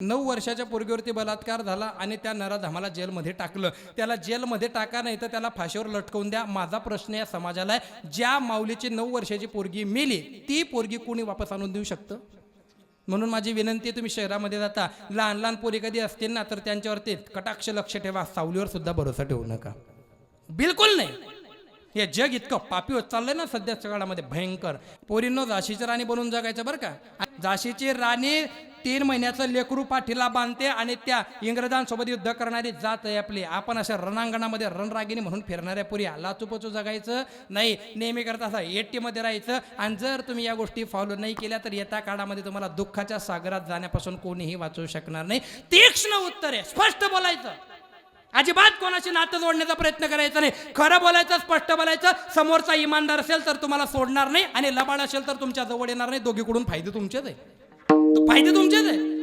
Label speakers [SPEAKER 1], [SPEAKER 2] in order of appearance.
[SPEAKER 1] नऊ वर्षाच्या पोरगीवरती बलात्कार झाला आणि त्या नराधामाला जेलमध्ये टाकलं. त्याला जेलमध्ये टाका नाही तर त्याला फाशीवर लटकवून द्या. माझा प्रश्न या समाजाला आहे. ज्या माऊलीची नऊ वर्षाची पोरगी मेली ती पोरगी कोणी वापस आणून देऊ शकतं? म्हणून माझी विनंती आहे तुम्ही शहरामध्ये जाता. लहान लहान पोरी कधी असतील ना तर त्यांच्यावरती कटाक्ष लक्ष ठेवा. सावलीवर सुद्धा भरोसा ठेवू नका. बिलकुल नाही. हे जग इतकं पापी होत चाललंय ना सध्याच्या काळामध्ये. भयंकर. पोरींनो झाशीची राणी बनून जगायचं बरं का? झाशीची राणी तीन महिन्याचं लेकरू पाठीला बांधते आणि त्या इंग्रजांसोबत युद्ध करणारी जात आहे आपली. आपण अशा रणांगणामध्ये रणरागिणी म्हणून फिरणाऱ्या पुरी लाचूपचू जगायचं नाही नेहमी करता असं एटीमध्ये राहायचं. आणि जर तुम्ही या गोष्टी फॉलो नाही केल्या तर येत्या काळामध्ये तुम्हाला दुःखाच्या सागरात जाण्यापासून कोणीही वाचवू शकणार नाही. तीक्ष्ण उत्तर आहे स्पष्ट बोलायचं. अजिबात कोणाशी नातं जोडण्याचा प्रयत्न करायचा नाही. खरं बोलायचं स्पष्ट बोलायचं. समोरचा इमानदार असेल तर तुम्हाला सोडणार नाही आणि लबाड असेल तर तुमच्या जवळ येणार नाही. दोघीकडून फायदे तुमचेच आहे. तो फायदे तुमचेच आहे.